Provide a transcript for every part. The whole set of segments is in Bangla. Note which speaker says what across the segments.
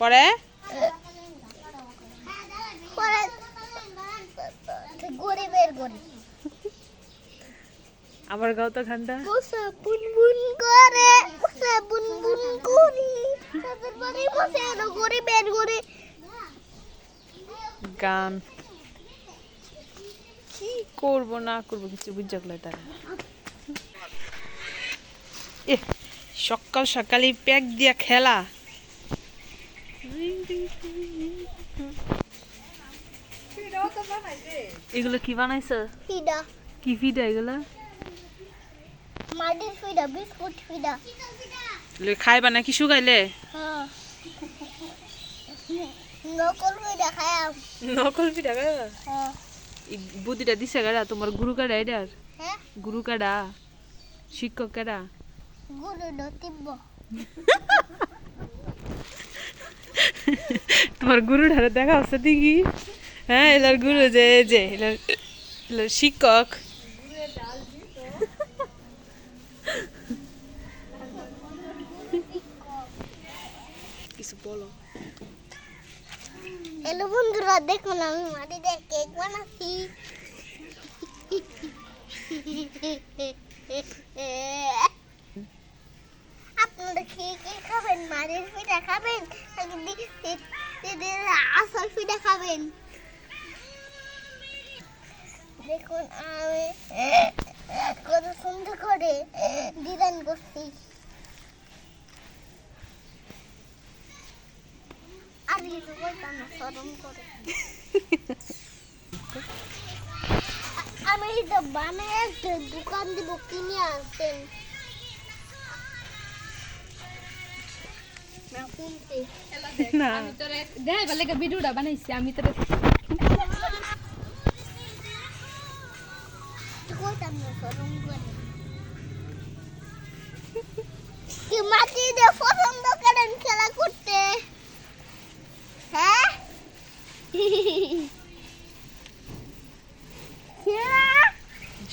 Speaker 1: পরে
Speaker 2: আমার গাও তো গানটা
Speaker 1: বসে বুনবুন করে করি বসে করে বের করে
Speaker 2: গান। কি করব, না করব, কিছু বুঝাকলে এ সকাল সকালে প্যাক দিয়া খেলা। এগুলো কি বানাইছো?
Speaker 1: ফিডা।
Speaker 2: কি ফিডা এগুলো?
Speaker 1: মাটির ফিডা বিস্কুট ফিডা।
Speaker 2: এগুলো খাইবা নাকি শুকাইলে?
Speaker 1: হ্যাঁ। নকল ফিডা খায়াম
Speaker 2: নকল পিঠা খাইবা?
Speaker 1: হ্যাঁ।
Speaker 2: বুদ্ধিটা দিছে গাড়া তোমার গুরু কাটা এটার
Speaker 1: হ্যাঁ।
Speaker 2: গুরু কাটা শিক্ষক কাটা
Speaker 1: গুরু নতিব্য
Speaker 2: তোমার গুরু ধারে দেখা হচ্ছে দেখি হ্যাঁ এলার গুরু যে যে, এলার এলার শিক্ষক। কিছু বলো।
Speaker 1: হ্যালো বন্ধুরা দেখুন আমি মাটিতে কেক বানাচ্ছি। আপনারা কি কি খাবেন? মাটির পিঠা খাবেন? আসল পিঠা খাবেন। দেখুন আমি কত সুন্দর করে ডিজাইন করছি। আর কিছু বলতাম না সরম করে। আমি বানায় দোকান দিব কিনে আসতেন না।
Speaker 3: বলে ভিডিওটা বানাইছি আমি তোরে
Speaker 1: মাটি দিয়ে পছন্দ করেন খেলা করতে? হ্যাঁ?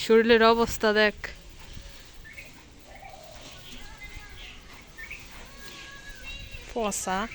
Speaker 2: শরীরের অবস্থা দেখ। possa